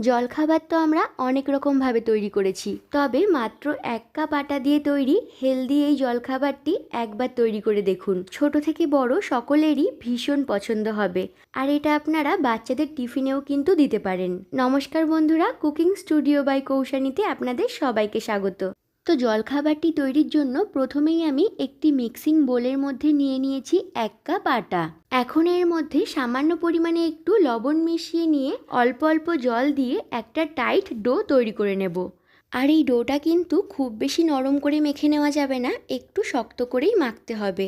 জলখাবার তো আমরা অনেক রকমভাবে তৈরি করেছি। তবে মাত্র এক কাপ আটা দিয়ে তৈরি হেলদি এই জলখাবারটি একবার তৈরি করে দেখুন। ছোট থেকে বড় সকলেরই ভীষণ পছন্দ হবে। আর এটা আপনারা বাচ্চাদের টিফিনেও কিন্তু দিতে পারেন। নমস্কার বন্ধুরা, কুকিং স্টুডিও বাই কৌশানীতে আপনাদের সবাইকে স্বাগত। তো জলখাবারটি তৈরির জন্য প্রথমেই আমি একটি মিক্সিং বোলের মধ্যে নিয়ে নিয়েছি এক কাপ আটা। এখন এর মধ্যে সামান্য পরিমাণে একটু লবণ মিশিয়ে নিয়ে অল্প অল্প জল দিয়ে একটা টাইট ডো তৈরি করে নেব। আর এই ডোটা কিন্তু খুব বেশি নরম করে মেখে নেওয়া যাবে না, একটু শক্ত করেই মাখতে হবে।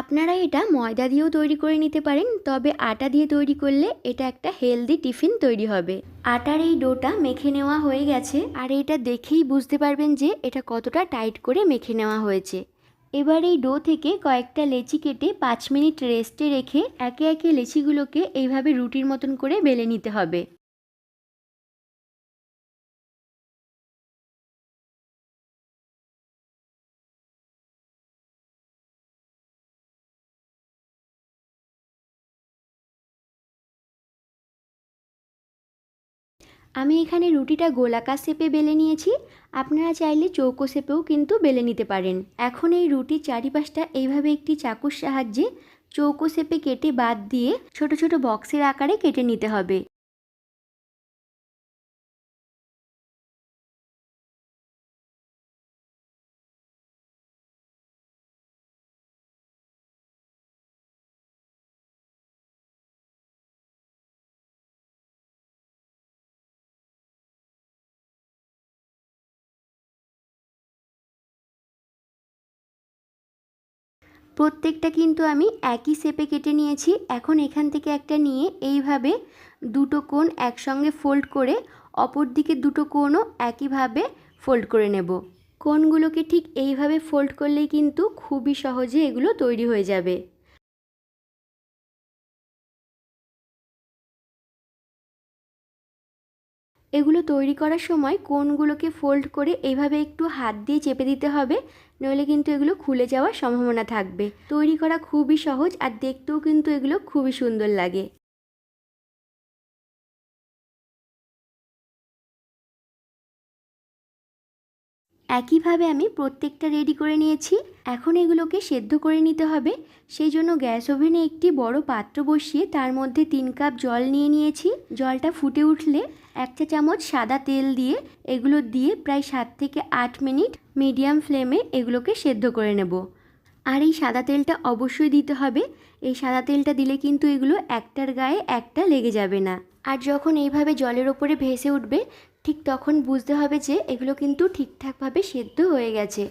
আপনারা এটা ময়দা দিয়েও তৈরি করে নিতে পারেন, তবে আটা দিয়ে তৈরি করলে এটা একটা হেলদি টিফিন তৈরি হবে। আটার এই ডোটা মেখে নেওয়া হয়ে গেছে, আর এটা দেখেই বুঝতে পারবেন যে এটা কতটা টাইট করে মেখে নেওয়া হয়েছে। এবার এই ডো থেকে কয়েকটা লেচি কেটে পাঁচ মিনিট রেস্টে রেখে একে একে লেচিগুলোকে এইভাবে রুটির মতন করে বেলে নিতে হবে। আমি এখানে রুটিটা গোলাকার শেপে বেলে নিয়েছি। আপনারা চাইলে চৌকো শেপেও কিন্তু বেলে নিতে পারেন। এখন এই রুটির চারিপাশটা এইভাবে একটি চাকুর সাহায্যে চৌকো শেপে কেটে বাদ দিয়ে ছোট ছোট বক্সের আকারে কেটে নিতে হবে। প্রত্যেকটা কিন্তু আমি একই শেপে কেটে নিয়েছি। এখন এখান থেকে একটা নিয়ে এইভাবে দুটো কোণ একসঙ্গে ফোল্ড করে অপর দিকে দুটো কোণও একইভাবে ফোল্ড করে নেব। কোণগুলোকে ঠিক এইভাবে ফোল্ড করলেই কিন্তু খুবই সহজে এগুলো তৈরি হয়ে যাবে। এগুলো তৈরি করার সময় কোনগুলোকে ফোল্ড করে এইভাবে একটু হাত দিয়ে চেপে দিতে হবে, নইলে কিন্তু এগুলো খুলে যাওয়ার সম্ভাবনা থাকবে। তৈরি করা খুবই সহজ আর দেখতেও কিন্তু এগুলো খুবই সুন্দর লাগে। একইভাবে আমি প্রত্যেকটা রেডি করে নিয়েছি। এখন এগুলোকে সেদ্ধ করে নিতে হবে। সেই জন্য গ্যাস ওভেনে একটি বড় পাত্র বসিয়ে তার মধ্যে তিন কাপ জল নিয়ে নিয়েছি। জলটা ফুটে উঠলে এক চা চামচ সাদা তেল দিয়ে এগুলো দিয়ে প্রায় সাত থেকে আট মিনিট মিডিয়াম ফ্লেমে এগুলোকে সেদ্ধ করে নেব। আর এই সাদা তেলটা অবশ্যই দিতে হবে। এই সাদা তেলটা দিলে কিন্তু এগুলো একটার গায়ে একটা লেগে যাবে না। আর যখন এইভাবে জলের ওপরে ভেসে উঠবে, ঠিক তখন বুঝতে হবে যে এগুলো কিন্তু ঠিকঠাকভাবে সেদ্ধ হয়ে গেছে।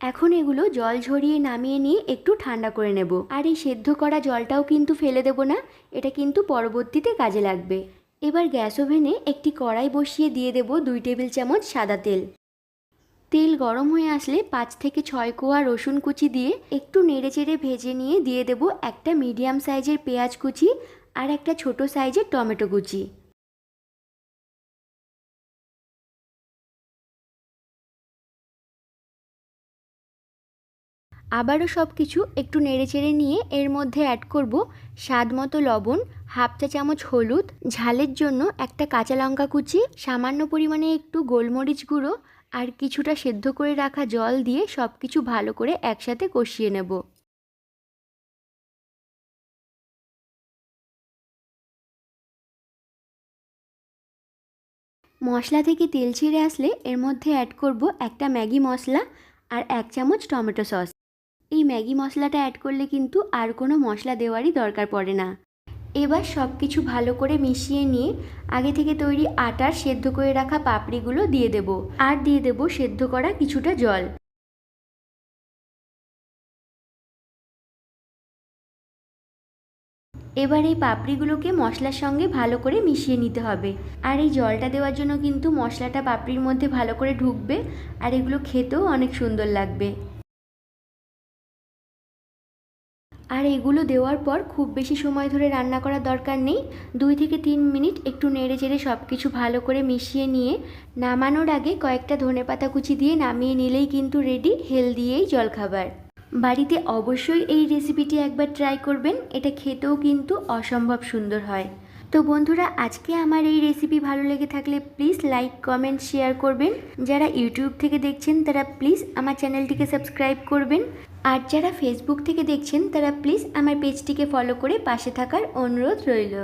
এখন এগুলো জল ঝরিয়ে নামিয়ে নিয়ে একটু ঠান্ডা করে নেব। আর এই সেদ্ধ করা জলটাও কিন্তু ফেলে দেব না। এটা কিন্তু পরবর্তীতে কাজে লাগবে। এবার গ্যাস ওভেনে একটি কড়াই বসিয়ে দিয়ে দেব দুই টেবিল চামচ সাদা তেল। তেল গরম হয়ে আসলে পাঁচ থেকে ছয় কোয়া রসুন কুচি দিয়ে একটু নেড়ে চেড়ে ভেজে নিয়ে দিয়ে দেব একটা মিডিয়াম সাইজের পেঁয়াজ কুচি আর একটা ছোট সাইজের টমেটো কুচি। আবারও সব কিছু একটু নেড়েচেড়ে নিয়ে এর মধ্যে অ্যাড করব স্বাদ মতো লবণ, হাফ চা চামচ হলুদ, ঝালের জন্য একটা কাঁচা লঙ্কা কুচি, সামান্য পরিমাণে একটু গোলমরিচ গুঁড়ো আর কিছুটা সেদ্ধ করে রাখা জল দিয়ে সব কিছু ভালো করে একসাথে কষিয়ে নেব। মশলা থেকে তেল ছেড়ে আসলে এর মধ্যে অ্যাড করব একটা ম্যাগি মশলা আর এক চামচ টমেটো সস। ম্যাগি মশলাটা অ্যাড করলে কিন্তু আর কোনো মশলা দেওয়ারই দরকার পড়ে না। এবার সব কিছু ভালো করে মিশিয়ে নিয়ে আগে থেকে তৈরি আটার সেদ্ধ করে রাখা পাপড়িগুলো দিয়ে দেব আর দিয়ে দেব সেদ্ধ করা কিছুটা জল। এবার এই পাপড়িগুলোকে মশলার সঙ্গে ভালো করে মিশিয়ে নিতে হবে। আর এই জলটা দেওয়ার জন্য কিন্তু মশলাটা পাপড়ির মধ্যে ভালো করে ঢুকবে আর এগুলো খেতেও অনেক সুন্দর লাগবে। আর এগুলো দেওয়ার পর খুব বেশি সময় ধরে রান্না করার দরকার নেই। দুই থেকে তিন মিনিট একটু নেড়ে চেড়ে সব কিছু ভালো করে মিশিয়ে নিয়ে নামানোর আগে কয়েকটা ধনে পাতা কুচি দিয়ে নামিয়ে নিলেই কিন্তু রেডি হেলদি এই জলখাবার। বাড়িতে অবশ্যই এই রেসিপিটি একবার ট্রাই করবেন। এটা খেতেও কিন্তু অসম্ভব সুন্দর হয়। তো বন্ধুরা, আজকে আমার এই রেসিপি ভালো লেগে থাকলে প্লিজ লাইক কমেন্ট শেয়ার করবেন। যারা ইউটিউব থেকে দেখছেন, তারা প্লিজ আমার চ্যানেলটিকে সাবস্ক্রাইব করবেন। আর যারা ফেসবুক থেকে দেখছেন, তারা প্লিজ আমার পেজটিকে ফলো করে পাশে থাকার অনুরোধ রইল।